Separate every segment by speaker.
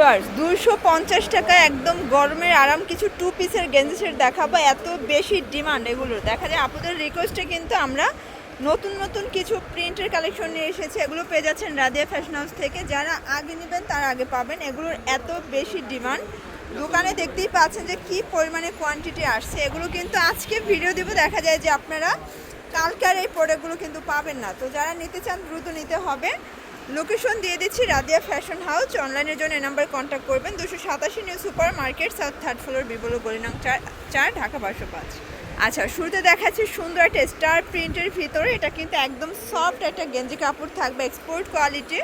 Speaker 1: Viewers দুশো পঞ্চাশ টাকা একদম গরমের আরাম কিছু টু পিসের গেঞ্জি সেট দেখাবো। এত বেশি ডিমান্ড এগুলোর দেখা যায় আপনাদের রিকোয়েস্টে কিন্তু আমরা নতুন নতুন কিছু প্রিন্টের কালেকশন নিয়ে এসেছি। এগুলো পেয়ে যাচ্ছেন রাদিয়া ফ্যাশন হাউস থেকে। যারা আগে নেবেন, তারা আগে পাবেন। এগুলোর এত বেশি ডিমান্ড দোকানে দেখতেই পাচ্ছেন যে কি পরিমাণে কোয়ান্টিটি আসছে। এগুলো কিন্তু আজকে ভিডিও দিব। দেখা যায় যে আপনারা কালকে আর এই প্রোডাক্টগুলো কিন্তু পাবেন না। তো যারা নিতে চান, দ্রুত নিতে হবে। লোকেশন দিয়ে দিচ্ছি রাদিয়া ফ্যাশন হাউস। অনলাইনের জন্য এই নাম্বার কন্ট্যাক্ট করবেন। দুশো সাতাশি new super market south third floor বিবল গরিনাং চার চার, ঢাকা বারোশো পাঁচ। আচ্ছা শুরুতে দেখাচ্ছি সুন্দর একটা স্টার প্রিন্টের ভিতরে। এটা কিন্তু একদম সফট একটা গেঞ্জি কাপড় থাকবে এক্সপোর্ট কোয়ালিটি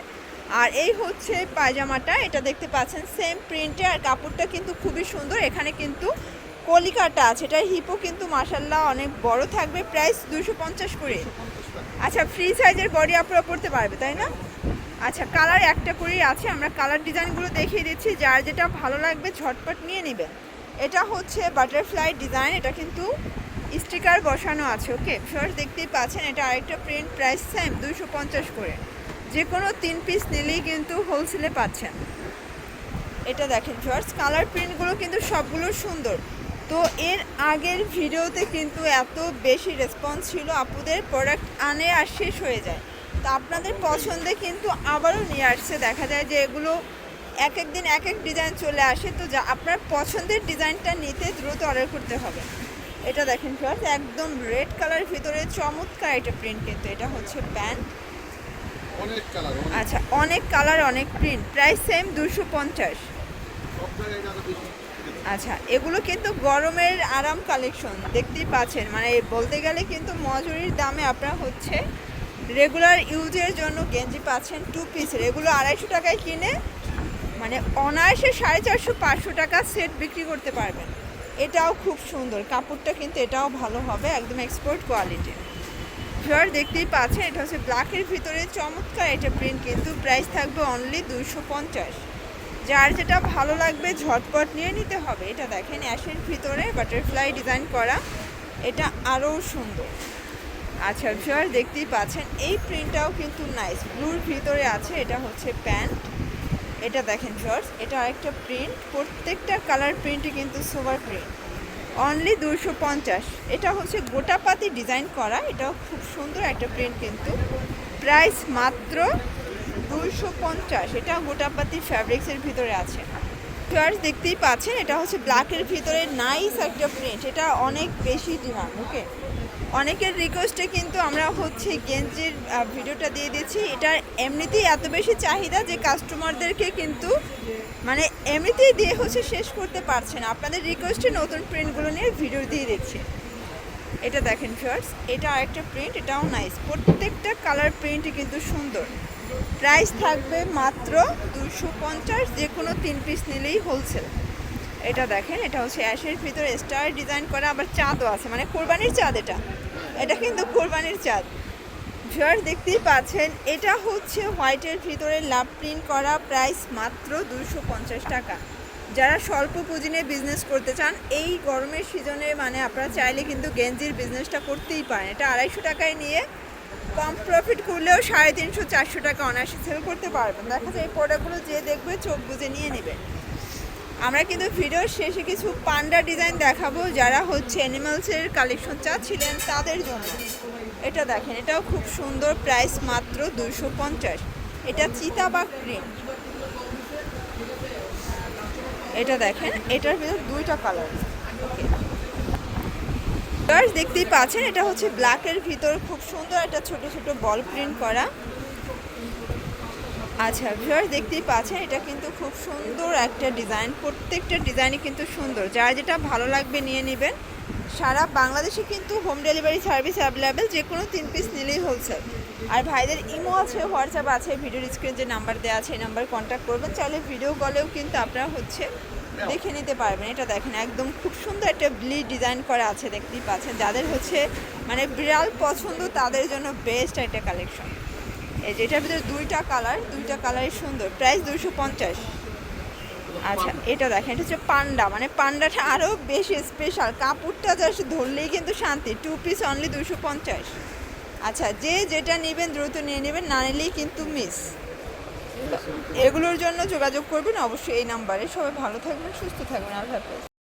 Speaker 1: আর এই হচ্ছে পায়জামাটা। এটা দেখতে পাচ্ছেন সেম প্রিন্টে আর কাপড়টা কিন্তু খুবই সুন্দর। এখানে কিন্তু কলিকাটা আছে। এটার হিপও কিন্তু মাসাল্লাহ অনেক বড় থাকবে। প্রাইস দুশো পঞ্চাশ করে। আচ্ছা ফ্রি সাইজের বডি আপনারা পড়তে পারবে, তাই না? আচ্ছা কালার একটা করেই আছে। আমরা কালার ডিজাইনগুলো দেখিয়ে দিচ্ছি। যার যেটা ভালো লাগবে, ঝটপট নিয়ে নেবেন এটা হচ্ছে বাটারফ্লাই ডিজাইন এটা কিন্তু স্টিকার বসানো আছে ওকে ফার্স্ট দেখতেই পাচ্ছেন, এটা আরেকটা প্রিন্ট প্রাইস সেম দুশো পঞ্চাশ করে। যে কোনো তিন পিস নিলেই কিন্তু হোলসেলে পাচ্ছেন। এটা দেখেন ফার্স্ট কালার প্রিন্টগুলো কিন্তু সবগুলো সুন্দর। তো এর আগের ভিডিওতে কিন্তু এত বেশি রেসপন্স ছিল, আপুদের প্রোডাক্ট আনে আর শেষ হয়ে যায়। তো আপনাদের পছন্দে কিন্তু আবারও নিয়ে আসছে। দেখা যায় যে এগুলো এক এক দিন এক এক ডিজাইন চলে আসে। তো যা আপনার পছন্দের ডিজাইনটা নিতে দ্রুত অর্ডার করতে হবে। এটা দেখেন ফার্স্ট একদম রেড কালার ভিতরে চমৎকার এটা প্রিন্ট কিন্তু এটা হচ্ছে প্যান্ট
Speaker 2: অনেক
Speaker 1: আচ্ছা অনেক কালার অনেক প্রিন্ট প্রাইস সেম দুশো পঞ্চাশ। আচ্ছা এগুলো কিন্তু গরমের আরাম কালেকশন দেখতেই পাচ্ছেন। মানে বলতে গেলে কিন্তু মজুরির দামে আপনার হচ্ছে রেগুলার ইউজের জন্য গেঞ্জি পাচ্ছেন টু পিসের এগুলো আড়াইশো টাকায় কিনে মানে অনায়াসে সাড়ে চারশো, পাঁচশো টাকা সেট বিক্রি করতে পারবেন। এটাও খুব সুন্দর। কাপড়টা কিন্তু এটাও ভালো হবে, একদম এক্সপোর্ট কোয়ালিটি ফিওর দেখতেই পাচ্ছেন, এটা হচ্ছে ব্ল্যাকের ভিতরে চমৎকার এটা প্রিন্ট কিন্তু প্রাইস থাকবে অনলি দুইশো পঞ্চাশ। যার যেটা ভালো লাগবে ঝটপট নিয়ে নিতে হবে। এটা দেখেন, অ্যাশের ভিতরে বাটারফ্লাই ডিজাইন করা। এটা আরও সুন্দর। আচ্ছা ফিওর দেখতেই পাচ্ছেন, এই প্রিন্টটাও কিন্তু নাইস ব্লুর ভিতরে আছে, এটা হচ্ছে প্যান্ট এটা দেখেন শর্টস এটা আরেকটা প্রিন্ট প্রত্যেকটা কালার প্রিন্টই কিন্তু সুপার প্রিন্ট অনলি দুশো পঞ্চাশ, এটা হচ্ছে গোটাপাতি ডিজাইন করা, এটাও খুব সুন্দর একটা প্রিন্ট কিন্তু প্রাইস মাত্র দুশো পঞ্চাশ, এটা গোটাপাতি ফ্যাব্রিক্সের ভিতরে আছে। ফার্স্ট দেখতেই পাচ্ছেন, এটা হচ্ছে ব্ল্যাকের ভিতরে নাইস একটা প্রিন্ট এটা অনেক বেশি ডিমান্ড ওকে অনেকের রিকোয়েস্টে কিন্তু আমরা হচ্ছে গেঞ্জির ভিডিওটা দিয়ে দিচ্ছি। এটার এমনিতেই এত বেশি চাহিদা যে কাস্টমারদেরকে কিন্তু মানে এমনিতেই দিয়ে হচ্ছে শেষ করতে পারছে না। আপনাদের রিকোয়েস্টে নতুন প্রিন্টগুলো নিয়ে ভিডিও দিয়ে দিচ্ছি। এটা দেখেন ফার্স্ট এটা আরেকটা প্রিন্ট এটাও নাইস প্রত্যেকটা কালার প্রিন্টই কিন্তু সুন্দর। প্রাইস থাকবে মাত্র দুশো পঞ্চাশ যে কোনো তিন পিস নিলেই হোলসেল এটা দেখেন, এটা হচ্ছে অ্যাশের ভিতরে স্টার ডিজাইন করা, আবার চাঁদও আছে। মানে কোরবানির চাঁদ এটা। এটা কিন্তু কোরবানির চাঁদ। ভিউয়ার দেখতেই পাচ্ছেন, এটা হচ্ছে হোয়াইটের ভিতরে লাভ প্রিন্ট করা প্রাইস মাত্র দুশো টাকা। যারা স্বল্প পুঁজি নিয়ে বিজনেস করতে চান, এই গরমের সিজনে মানে আপনারা চাইলে কিন্তু গেঞ্জির বিজনেসটা করতেই পারেন। এটা আড়াইশো টাকায় নিয়ে কম প্রফিট করলেও সাড়ে তিনশো, চারশো টাকা অনায়াসে সেল করতে পারবেন। দেখা যায় এই প্রোডাক্টগুলো যে দেখবে চোখ বুঝে নিয়ে নেবেন আমরা কিন্তু ভিডিওর শেষে কিছু পান্ডা ডিজাইন দেখাবো। যারা হচ্ছে অ্যানিমালসের কালেকশন চাচ্ছিলেন তাদের জন্য। এটা দেখেন, এটাও খুব সুন্দর প্রাইস মাত্র দুশো পঞ্চাশ। এটা চিতাবাগ প্রিন্ট এটা দেখেন, এটার ভিতর দুইটা কালার গার্স দেখতেই পাচ্ছেন, এটা হচ্ছে ব্ল্যাকের ভিতর খুব সুন্দর একটা ছোট ছোট বল প্রিন্ট করা। আচ্ছা ভিউয়ার দেখতেই পাচ্ছেন, এটা কিন্তু খুব সুন্দর একটা ডিজাইন প্রত্যেকটা ডিজাইনই কিন্তু সুন্দর। যার যেটা ভালো লাগবে নিয়ে নেবেন। সারা বাংলাদেশে কিন্তু হোম ডেলিভারি সার্ভিস অ্যাভেলেবেল যে কোনো তিন পিস নিলেই হোলসেল আর ভাইদের ইমো আছে, হোয়াটসঅ্যাপ আছে, ভিডিওর স্ক্রিন যে নাম্বার দেওয়া আছে, এই নাম্বার কন্ট্যাক্ট করবেন। চাইলে ভিডিও কলেও কিন্তু আপনারা হচ্ছে দেখে নিতে পারবেন। এটা দেখেন, একদম খুব সুন্দর একটা ব্লি ডিজাইন করা আছে, দেখতেই পাচ্ছেন। যাদের হচ্ছে মানে বিড়াল পছন্দ, তাদের জন্য বেস্ট একটা কালেকশন এই যে, এটার ভিতরে দুইটা কালার দুইটা কালারই সুন্দর। প্রাইস দুশো পঞ্চাশ। আচ্ছা এটা দেখেন, এটা হচ্ছে পান্ডা। মানে পান্ডাটা আরও বেশি স্পেশাল কাপড়টা জাস্ট ধরলেই কিন্তু শান্তি। টু পিস অনলি দুশো পঞ্চাশ। আচ্ছা যে যেটা নেবেন দ্রুত নিয়ে নেবেন, না নিলেই কিন্তু মিস এগুলোর জন্য যোগাযোগ করবেন, অবশ্যই এই নাম্বারে। সবাই ভালো থাকবেন, সুস্থ থাকবেন, আল্লাহ হাফেজ।